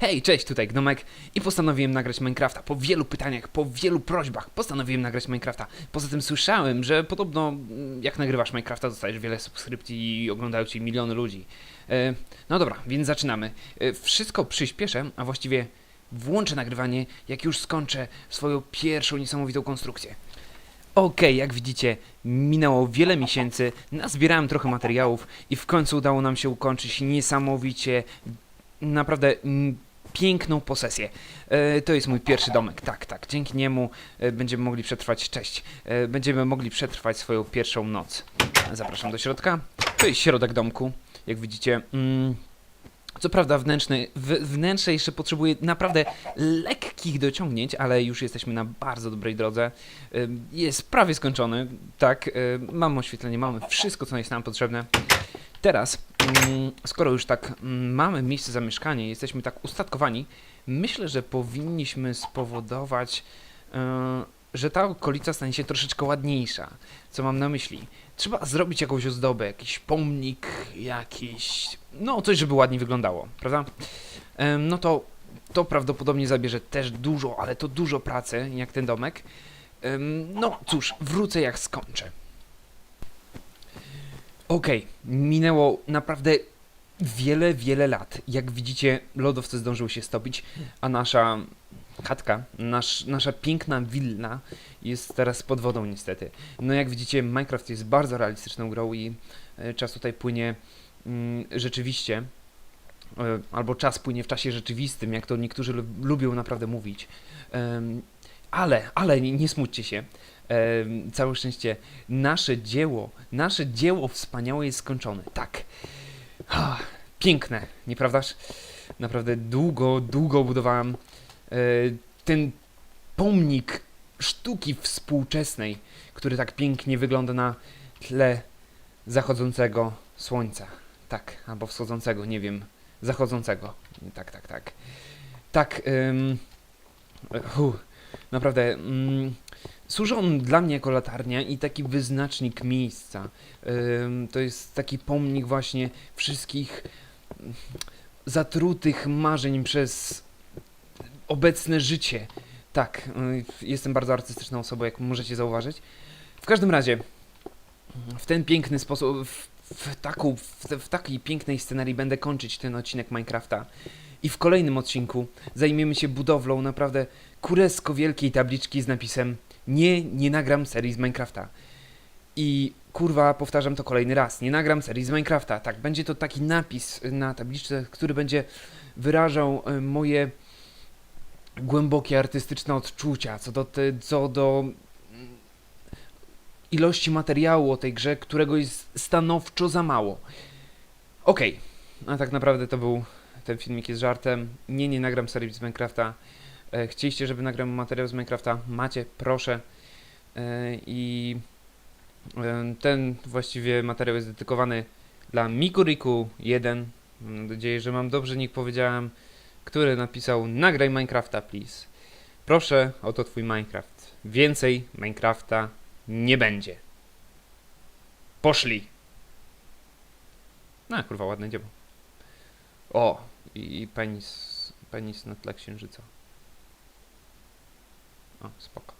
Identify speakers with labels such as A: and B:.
A: Hej, cześć, tutaj Gnomek i postanowiłem nagrać Minecrafta. Po wielu pytaniach, po wielu prośbach postanowiłem nagrać Minecrafta. Poza tym słyszałem, że podobno mm, jak nagrywasz Minecrafta dostajesz wiele subskrypcji i oglądają cię miliony ludzi. E, no dobra, więc zaczynamy. E, wszystko przyspieszę, a właściwie włączę nagrywanie, jak już skończę swoją pierwszą niesamowitą konstrukcję. Okej, jak widzicie, minęło wiele miesięcy, nazbierałem trochę materiałów i w końcu udało nam się ukończyć niesamowicie, naprawdę mm, piękną posesję. E, to jest mój pierwszy domek, tak, tak. Dzięki niemu e, będziemy mogli przetrwać, cześć, e, będziemy mogli przetrwać swoją pierwszą noc. Zapraszam do środka. To jest środek domku, jak widzicie. Mm, co prawda wnętrzny, wnętrze jeszcze potrzebuje naprawdę lekkich dociągnięć, ale już jesteśmy na bardzo dobrej drodze. Jest prawie skończony, tak, mamy oświetlenie, mamy wszystko, co jest nam potrzebne. Teraz, skoro już tak mm, mamy miejsce zamieszkania, jesteśmy tak ustatkowani, myślę, że powinniśmy spowodować, yy, że ta okolica stanie się troszeczkę ładniejsza. Co mam na myśli? Trzeba zrobić jakąś ozdobę, jakiś pomnik, jakiś. No, coś, żeby ładnie wyglądało, prawda? No to to prawdopodobnie zabierze też dużo, ale to dużo pracy, jak ten domek. No cóż, wrócę jak skończę. Okej, minęło naprawdę wiele, wiele lat. Jak widzicie, lodowce zdążyły się stopić, a nasza chatka, nasz, nasza piękna willa jest teraz pod wodą niestety. No jak widzicie, Minecraft jest bardzo realistyczną grą i e, czas tutaj płynie mm, rzeczywiście, e, albo czas płynie w czasie rzeczywistym, jak to niektórzy lu- lubią naprawdę mówić. Em, ale, ale nie smućcie się. Całe szczęście, nasze dzieło, nasze dzieło wspaniałe jest skończone. Tak. Piękne, nieprawdaż? Naprawdę długo, długo budowałem e, ten pomnik sztuki współczesnej, który tak pięknie wygląda na tle zachodzącego słońca. Tak, albo wschodzącego, nie wiem. Zachodzącego. Tak, tak, tak. Tak, ym, naprawdę. Służy on dla mnie jako latarnia i taki wyznacznik miejsca. Ym, to jest taki pomnik właśnie wszystkich mm, zatrutych marzeń przez obecne życie. Tak, y, jestem bardzo artystyczną osobą, jak możecie zauważyć. W każdym razie, w ten piękny sposób, w, w, w, w takiej pięknej scenarii będę kończyć ten odcinek Minecrafta. I w kolejnym odcinku zajmiemy się budowlą naprawdę kuresko wielkiej tabliczki z napisem Nie, nie nagram serii z Minecrafta. I kurwa, powtarzam to kolejny raz, nie nagram serii z Minecrafta. Tak, będzie to taki napis na tabliczce, który będzie wyrażał y, moje głębokie artystyczne odczucia co do, te, co do mm, ilości materiału o tej grze, którego jest stanowczo za mało. Okej, a tak naprawdę to był ten filmik jest żartem. Nie, nie nagram serii z Minecrafta. E, chcieliście, żeby nagram materiał z Minecrafta? Macie, proszę. E, I e, ten właściwie materiał jest dedykowany dla Mikuriku 1. Mam nadzieję, że mam dobrze nick powiedziałem który napisał nagraj Minecrafta please. Proszę, oto twój Minecraft. Więcej Minecrafta nie będzie. Poszli. No kurwa, ładne dzieło. O, i penis, penis na tle księżyca. O, spoko.